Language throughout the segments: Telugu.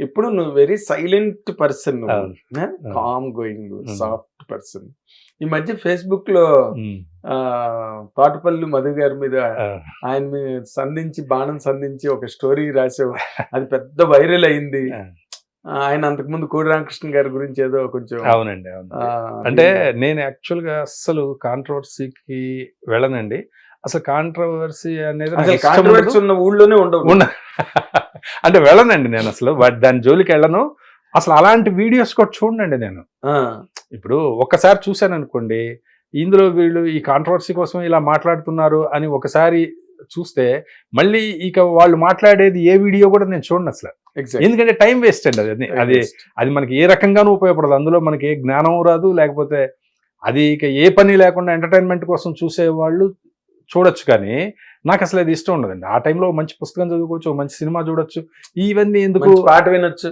ఎప్పుడు నువ్వు very silent person. Calm going. Soft person ఈ మధ్య ఫేస్బుక్లో తోటపల్లి మధు గారి మీద ఆయన సంధించి బాణం సంధించి ఒక స్టోరీ రాసావు అది పెద్ద వైరల్ అయింది. ఆయన అంతకుముందు కోడి రామకృష్ణ గారి గురించి ఏదో కొంచెం అవునండి అంటే నేను యాక్చువల్గా అస్సలు కాంట్రవర్సీకి వెళ్ళనండి. అసలు కాంట్రవర్సీ అనేది అసలు కాంట్రవర్సీ. ఉన్న ఊళ్ళోనే ఉండవు. అంటే వెళ్ళనండి నేను అసలు బట్ దాని జోలికి వెళ్ళను. అసలు అలాంటి వీడియోస్ కూడా చూడండి నేను. ఇప్పుడు ఒక్కసారి చూశాను అనుకోండి ఇందులో వీళ్ళు ఈ కాంట్రవర్సీ కోసం ఇలా మాట్లాడుతున్నారు అని ఒకసారి చూస్తే మళ్ళీ ఇక వాళ్ళు మాట్లాడేది ఏ వీడియో కూడా నేను చూడను అసలు. ఎందుకంటే టైం వేస్ట్ అండి అది. అది అది మనకి ఏ రకంగానూ ఉపయోగపడదు. అందులో మనకి ఏ జ్ఞానం రాదు. లేకపోతే అది ఇక ఏ పని లేకుండా ఎంటర్టైన్మెంట్ కోసం చూసేవాళ్ళు చూడొచ్చు కానీ నాకు అసలు అది ఇష్టం ఉండదండి. ఆ టైంలో మంచి పుస్తకం చదువుకోవచ్చు మంచి సినిమా చూడొచ్చు. ఇవన్నీ ఎందుకు పాట వినొచ్చు.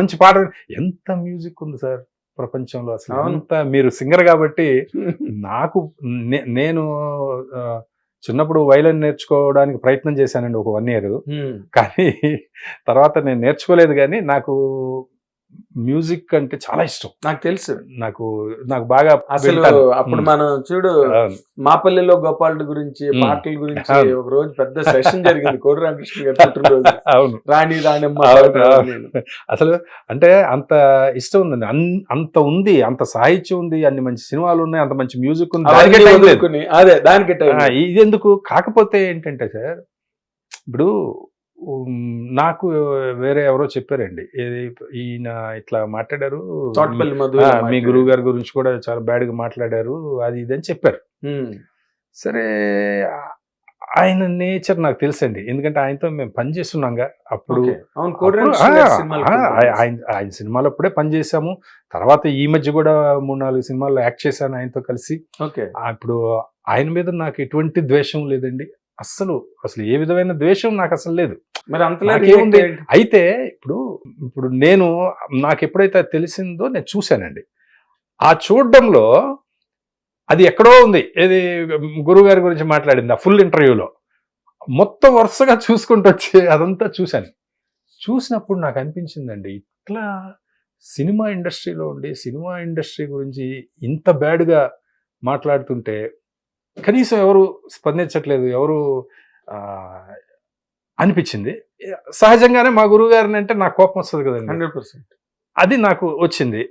మంచి పాట ఎంత మ్యూజిక్ ఉంది సార్ ప్రపంచంలో అసలు. ఎంత మీరు సింగర్ కాబట్టి నాకు నేను చిన్నప్పుడు వైలన్ నేర్చుకోవడానికి ప్రయత్నం చేశానండి ఒక వన్ ఇయర్. కానీ తర్వాత నేను నేర్చుకోలేదు కానీ నాకు మ్యూజిక్ అంటే చాలా ఇష్టం నాకు తెలుసు నాకు నాకు బాగా అసలు. అప్పుడు. మనం చూడు. మాపల్లిలో గోపాలుడి గురించి. పాటల గురించి. ఒక రోజు పెద్ద సెషన్ జరిగింది కోడి రామకృష్ణ గారి పుట్టినరోజు అవును రాణి రాణమ్మ. అసలు అంటే అంత ఇష్టం ఉందండి అంత ఉంది అంత సాహిత్యం ఉంది అన్ని మంచి సినిమాలు ఉన్నాయి అంత మంచి మ్యూజిక్ ఉంది అదే దానికి ఇది ఎందుకు కాకపోతే ఏంటంటే సార్ ఇప్పుడు నాకు వేరే ఎవరో చెప్పారండి. ఏది ఈయన ఇట్లా మాట్లాడారు. మీ. గురువు గారి గురించి కూడా చాలా బ్యాడ్గా మాట్లాడారు. అది ఇది అని చెప్పారు. సరే ఆయన నేచర్ నాకు తెలుసండి. ఎందుకంటే ఆయనతో మేము పని చేస్తున్నాంగా. అప్పుడు ఆయన ఆయన సినిమాలు అప్పుడే పనిచేసాము తర్వాత ఈ మధ్య కూడా మూడు నాలుగు సినిమాల్లో యాక్ట్ చేశాను ఆయనతో కలిసి. ఇప్పుడు ఆయన మీద నాకు ఎటువంటి ద్వేషం లేదండి. అస్సలు అసలు ఏ విధమైన ద్వేషం నాకు అసలు లేదు. మరి అంతలా నాకేముంది? react ఏంటి? అయితే ఇప్పుడు ఇప్పుడు నేను నాకు ఎప్పుడైతే తెలిసిందో నేను చూశానండి. ఆ చూడడంలో అది ఎక్కడో ఉంది. ఏది గురువు గారి గురించి మాట్లాడింది? ఆ ఫుల్ ఇంటర్వ్యూలో. మొత్తం వరుసగా చూసుకుంటూ వచ్చి అదంతా చూశాను. చూసినప్పుడు నాకు అనిపించిందండి ఇట్లా సినిమా ఇండస్ట్రీలో ఉండి సినిమా ఇండస్ట్రీ గురించి ఇంత బ్యాడ్గా మాట్లాడుతుంటే కనీసం ఎవరు స్పందించట్లేదు ఎవరు అనిపించింది. సహజంగానే మా గురువు గారిని అంటే నాకు కోపం వస్తుంది కదండి. 100%. అది నాకు వచ్చింది.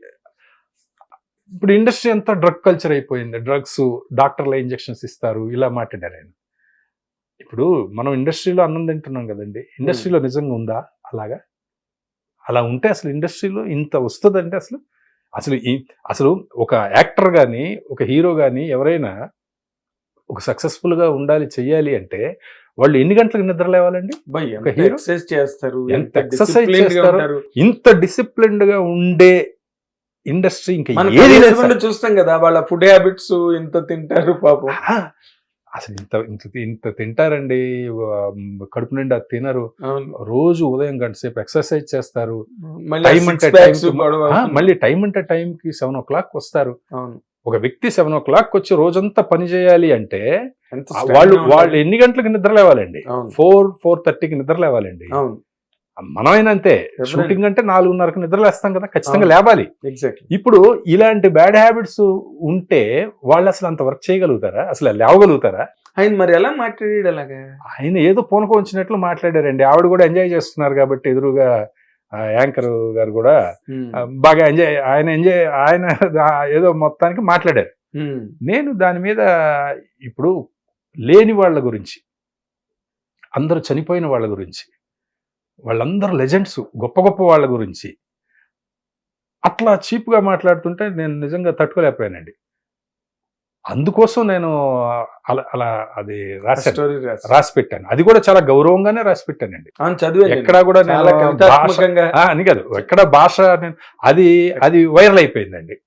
ఇప్పుడు ఇండస్ట్రీ అంతా డ్రగ్ కల్చర్ అయిపోయింది. డ్రగ్స్ డాక్టర్ల ఇంజెక్షన్స్ ఇస్తారు ఇలా మాట్లాడారు ఆయన. ఇప్పుడు మనం ఇండస్ట్రీలో అన్నం తింటున్నాం కదండి. ఇండస్ట్రీలో నిజంగా ఉందా? అలాగా? అలా ఉంటే అసలు ఇండస్ట్రీలో ఇంత వస్తుందంటే అసలు అసలు అసలు ఒక యాక్టర్ కానీ ఒక హీరో కానీ ఎవరైనా ఒక సక్సెస్ఫుల్గా ఉండాలి చెయ్యాలి అంటే వాళ్ళు ఎన్ని గంటలకు నిద్ర లేవాలండి? exercise చేస్తారు? ఎంత చేస్తారో? ఉంటారు. ఇంత డిసిప్లిన్డ్గా ఉండే ఇండస్ట్రీ ఇంకా ఏది. చూస్తాం కదా వాళ్ళ ఫుడ్ హ్యాబిట్స్ ఇంత తింటారు పాపం. అసలు ఇంత ఇంత ఇంత తింటారండి. కడుపు నిండా తినరు. రోజు ఉదయం గంట సేపు ఎక్సర్సైజ్ చేస్తారు. మళ్ళీ టైం అంటే టైం కి సెవెన్ ఓ క్లాక్ వస్తారు. అవును. ఒక వ్యక్తి సెవెన్ ఓ క్లాక్ వచ్చి రోజంతా పని చేయాలి అంటే వాళ్ళు. వాళ్ళు ఎన్ని గంటలకు నిద్ర లేవాలండి? ఫోర్ ఫోర్ థర్టీకి నిద్ర లేవాలండి. మనమైనా అంతే. షూటింగ్ అంటే నాలుగున్నరకు నిద్ర లేస్తాం కదా ఖచ్చితంగా. లేవాలి. ఇప్పుడు ఇలాంటి బ్యాడ్ హ్యాబిట్స్ ఉంటే వాళ్ళు అసలు అంత వర్క్ చేయగలుగుతారా? అసలు లేవగలుగుతారా? ఆయన మరి ఎలా మాట్లాడాడు అలాగా? ఆయన ఏదో పూనకం వచ్చినట్లు మాట్లాడారండి. ఆవిడ కూడా ఎంజాయ్ చేస్తున్నారు కాబట్టి ఎదురుగా యాంకర్ గారు కూడా బాగా ఎంజాయ్ ఆయన ఎంజాయ్ ఆయన ఏదో మొత్తానికి మాట్లాడారు. నేను దాని మీద ఇప్పుడు లేని వాళ్ళ గురించి అందరూ చనిపోయిన వాళ్ళ గురించి వాళ్ళందరూ లెజెండ్స్ గొప్ప గొప్ప వాళ్ళ గురించి అట్లా చీప్గా మాట్లాడుతుంటే నేను నిజంగా తట్టుకోలేకపోయానండి. అందుకోసం నేను అలా అలా అది రాసి రాసి పెట్టాను అది కూడా చాలా గౌరవంగానే రాసి పెట్టానండి చదివాను ఎక్కడా కూడా అని కాదు. ఎక్కడ భాష అది అది వైరల్ అయిపోయిందండి.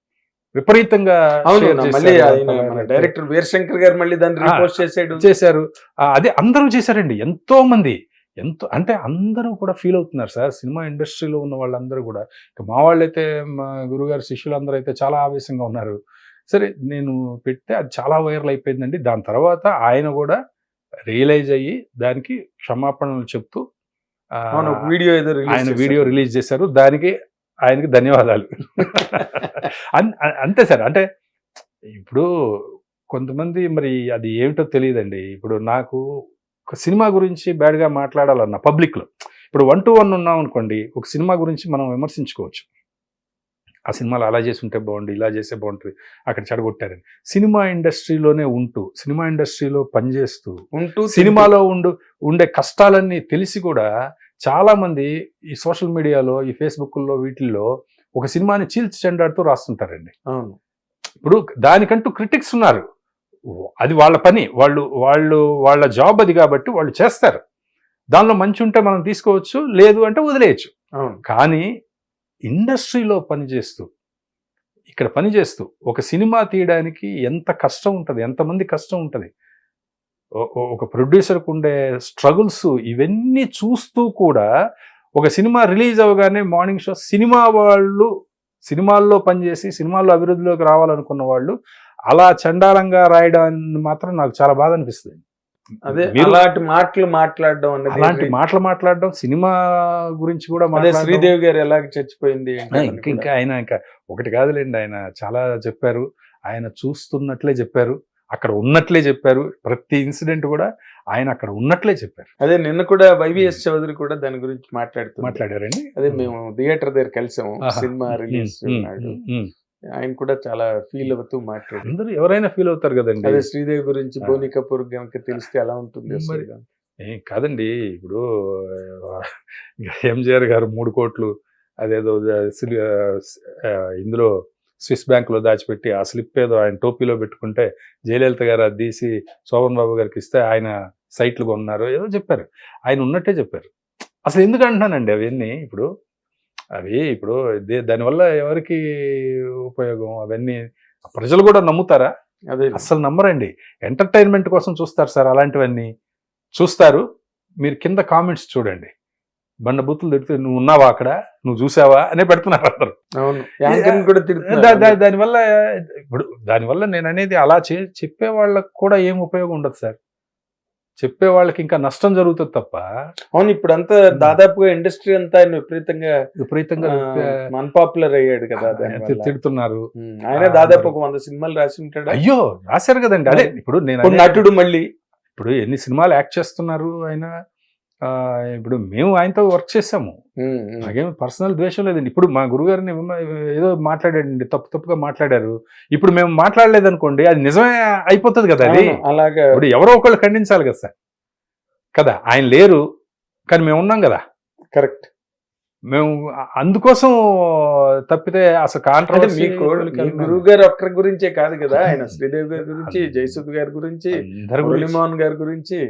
విపరీతంగా డైరెక్టర్ వీరశంకర్ గారు మళ్ళీ దాన్ని ఆ, రిపోస్ట్ చేసాడు చేశారు. అదే అందరూ చేశారండి. ఎంతో మంది. ఎంతో అంటే అందరూ కూడా ఫీల్ అవుతున్నారు సార్. సినిమా ఇండస్ట్రీలో ఉన్న వాళ్ళందరూ కూడా. ఇక మా వాళ్ళైతే మా గురుగారు శిష్యులు అందరూ అయితే చాలా ఆవేశంగా ఉన్నారు. సరే నేను పెడితే అది చాలా వైరల్ అయిపోయిందండి. దాని తర్వాత ఆయన కూడా రియలైజ్ అయ్యి దానికి క్షమాపణలు చెప్తూ వీడియో ఏదో ఆయన. వీడియో రిలీజ్ చేశారు. దానికి ఆయనకి ధన్యవాదాలు. అంతే సార్. అంటే ఇప్పుడు కొంతమంది మరి అది ఏమిటో తెలియదండి. ఇప్పుడు నాకు ఒక సినిమా గురించి బ్యాడ్గా మాట్లాడాలన్న పబ్లిక్లో. ఇప్పుడు వన్ టు వన్ ఉన్నాం అనుకోండి ఒక సినిమా గురించి మనం విమర్శించుకోవచ్చు. ఆ సినిమాలో అలా చేసి ఉంటే బాగుండు ఇలా చేస్తే బాగుంటుంది అక్కడ చెడగొట్టారని. సినిమా ఇండస్ట్రీలోనే ఉంటూ సినిమా ఇండస్ట్రీలో పనిచేస్తూ ఉంటూ సినిమాలో ఉండు ఉండే కష్టాలన్నీ తెలిసి కూడా చాలా మంది ఈ సోషల్ మీడియాలో ఈ ఫేస్బుక్లో వీటిల్లో ఒక సినిమాని చీల్చి చెండాడుతూ రాస్తుంటారండి. ఇప్పుడు దానికంటూ క్రిటిక్స్ ఉన్నారు. అది వాళ్ళ పని. వాళ్ళు వాళ్ళు వాళ్ళ జాబ్ అది కాబట్టి వాళ్ళు చేస్తారు. దానిలో మంచి ఉంటే మనం తీసుకోవచ్చు లేదు అంటే వదిలేయచ్చు. కానీ ఇండస్ట్రీలో పనిచేస్తూ ఇక్కడ పనిచేస్తూ ఒక సినిమా తీయడానికి ఎంత కష్టం ఉంటుంది ఎంతమంది కష్టం ఉంటుంది. ఒక ప్రొడ్యూసర్కు ఉండే స్ట్రగుల్స్ ఇవన్నీ చూస్తూ కూడా ఒక సినిమా రిలీజ్ అవ్వగానే మార్నింగ్ షో సినిమా వాళ్ళు సినిమాల్లో పనిచేసి సినిమాల్లో అభివృద్ధిలోకి రావాలనుకున్న వాళ్ళు అలా చండాలంగా రాయడాన్ని మాత్రం నాకు చాలా బాధ అనిపిస్తుంది అదే అలాంటి మాటలు మాట్లాడడం అనేది అలాంటి మాటలు మాట్లాడడం సినిమా గురించి కూడా అదే శ్రీదేవి గారు ఎలాగ చచ్చిపోయింది ఇంకా ఇంకా ఆయన ఇంకా ఒకటి కాదులేండి ఆయన చాలా చెప్పారు. ఆయన చూస్తున్నట్లే చెప్పారు అక్కడ ఉన్నట్లే చెప్పారు. ప్రతి ఇన్సిడెంట్ కూడా ఆయన అక్కడ ఉన్నట్లే చెప్పారు. అదే నిన్న కూడా వైవిఎస్ చౌదరి కూడా దాని గురించి మాట్లాడుతున్నారు మాట్లాడారండి? అదే మేము. థియేటర్ దగ్గర కలిసాము. Cinema release. ఆయన కూడా చాలా ఫీల్ అవుతూ మాట్లాడారు అందరూ ఎవరైనా ఫీల్ అవుతారు కదండి. అదే శ్రీదేవి గురించి. బోని కపూర్ గనక తెలిస్తే ఎలా ఉంటుంది కాదండి ఇప్పుడు ఎంజిఆర్ గారు మూడు కోట్లు అదేదో ఇందులో స్విస్ బ్యాంక్లో దాచిపెట్టి ఆ స్లిప్ ఏదో ఆయన టోపీలో పెట్టుకుంటే జయలలిత గారు అది తీసి శోభన్ బాబు గారికి ఇస్తే ఆయన సైట్లు కొన్నారు ఏదో చెప్పారు. ఆయన ఉన్నట్టే చెప్పారు. అసలు ఎందుకు అంటున్నానండి అవన్నీ? ఇప్పుడు అవి ఇప్పుడు దానివల్ల ఎవరికి ఉపయోగం? అవన్నీ ప్రజలు కూడా నమ్ముతారా? అదే అస్సలు నమ్మరండి. ఎంటర్టైన్మెంట్ కోసం చూస్తారు సార్ అలాంటివన్నీ. చూస్తారు. మీరు కింద కామెంట్స్ చూడండి. బండ బూతులు తిడితే నువ్వు ఉన్నావా అక్కడ? నువ్వు చూసావా? అనే పెడుతున్నారు అందరు. దానివల్ల ఇప్పుడు దానివల్ల నేను అనేది అలా చెప్పే వాళ్ళకి కూడా ఏం ఉపయోగం ఉండదు సార్. చెప్పే వాళ్ళకి ఇంకా నష్టం జరుగుతుంది తప్ప అవును ఇప్పుడు అంతా దాదాపుగా ఇండస్ట్రీ అంతా ఆయన విపరీతంగా విపరీతంగా అన్పాపులర్ అయ్యాడు కదా. తిడుతున్నారు. ఆయన దాదాపు ఒక వంద సినిమాలు రాసి ఉంటాడు? అయ్యో రాశారు కదండి. అదే ఇప్పుడు నేను నటుడు మళ్ళీ. ఇప్పుడు ఎన్ని సినిమాలు యాక్ట్ చేస్తున్నారు ఆయన? ఇప్పుడు మేము ఆయనతో వర్క్ చేసాము. నాకేం పర్సనల్ ద్వేషం లేదండి. ఇప్పుడు మా గురుగారిని ఏదో మాట్లాడాడండి తప్పు తప్పుగా మాట్లాడారు. ఇప్పుడు మేము మాట్లాడలేదు అనుకోండి అది నిజమే అయిపోతుంది కదా అది. అలాగా. ఇప్పుడు ఎవరో ఒకళ్ళు ఖండించాలి కదా సార్. కదా ఆయన లేరు కానీ మేము ఉన్నాం కదా. కరెక్ట్. మేము అందుకోసం తప్పితే అసలు కాంట్రవర్సీ మీకు మీ గురువు గారు ఒక్కరి గురించే కాదు కదా. ఆయన శ్రీదేవి గారి గురించి జయసుద్ గారి గురించి మురళీమోహన్ గారి గురించి.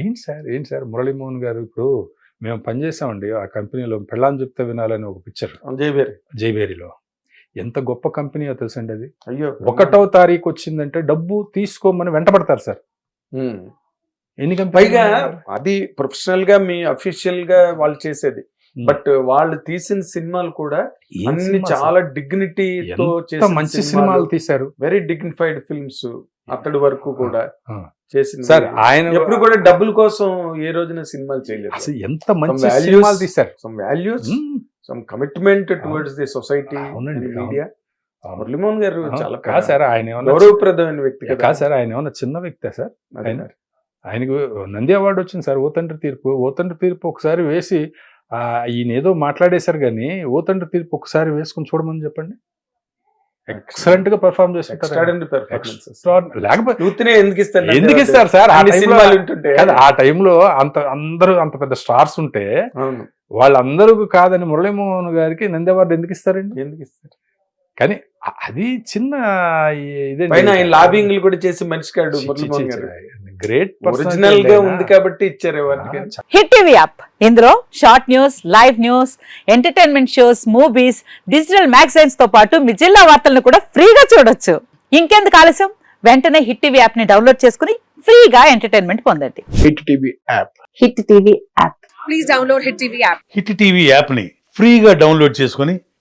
ఏంటి సార్? ఏంటి సార్? మురళీమోహన్ గారు ఇప్పుడు మేము పనిచేసామండి ఆ కంపెనీలో పెళ్ళాం చెప్తే వినాలని ఒక పిక్చర్. జయబేరి జైవేరిలో ఎంత గొప్ప కంపెనీయో తెలుసండి అది? అయ్యో. ఒకటో తారీఖు వచ్చిందంటే డబ్బు తీసుకోమని వెంటబడతారు సార్. ఎన్ని పైగా అది ప్రొఫెషనల్గా మీ అఫీషియల్గా వాళ్ళు చేసేది. బట్ వాళ్ళు తీసిన సినిమాలు కూడా అన్ని? చాలా డిగ్నిటీతో మంచి సినిమాలు. తీశారు. వెరీ డిగ్నిఫైడ్ ఫిల్మ్స్ అక్కడి వరకు కూడా ఆ. చేసిన సార్ ఆయన ఎప్పుడు కూడా డబ్బుల కోసం ఏ రోజున సినిమాలు చేయలేదు అసలు ఎంత మంచి సినిమాలు తీశారు some values. Some commitment towards the society. Media. Murali Mohan గారు ఆ, చాలా కాదు సార్ ఆయన గౌరవప్రదమైన వ్యక్తి కదా సార్ ఆయన ఏమన్నా చిన్న వ్యక్తే సార్ ఆయన-. ఆయనకు నంది అవార్డు వచ్చింది సార్ ఓ తండ్రి తీర్పు ఓ తండ్రి తీర్పు ఒకసారి వేసి ఆ, ఈయన ఏదో మాట్లాడేశారు కానీ ఓ తండ్రి తీర్పు ఒకసారి వేసుకుని చూడమని చెప్పండి ఎక్సలెంట్గా పెర్ఫార్మ్ చేస్తారు. లేకపోతే ఎందుకు ఇస్తారు ఎందుకు ఇస్తారు సార్? ఆ టైంలో అంత అందరూ అంత పెద్ద స్టార్స్ ఉంటే వాళ్ళందరూ కాదని మురళీమోహన్ గారికి నంది అవార్డు ఎందుకు ఇస్తారండి? ఎందుకు ఇస్తారు? కానీ అది చిన్న ఇదే పైన ఆయన లాబింగ్ కూడా చేసి మనిషి కాడు గ్రేట్ ఒరిజినల్గా ఉంది కాబట్టి ఇచ్చారు హిట్ టీవీ యాప్. ఇందులో short news live news entertainment shows movies digital మ్యాగజైన్స్తో పాటు మీ జిల్లా వార్తలను కూడా ఫ్రీగా చూడొచ్చు. ఇంకెందుకు ఆలస్యం? వెంటనే హిట్ టీవీ యాప్ని డౌన్లోడ్ చేసుకుని ఫ్రీగా ఎంటర్టైన్మెంట్ పొందండి. Hit TV app. Hit TV app. Please download Hit TV app. Hit TV యాప్ని ఫ్రీగా డౌన్లోడ్ చేసుకొని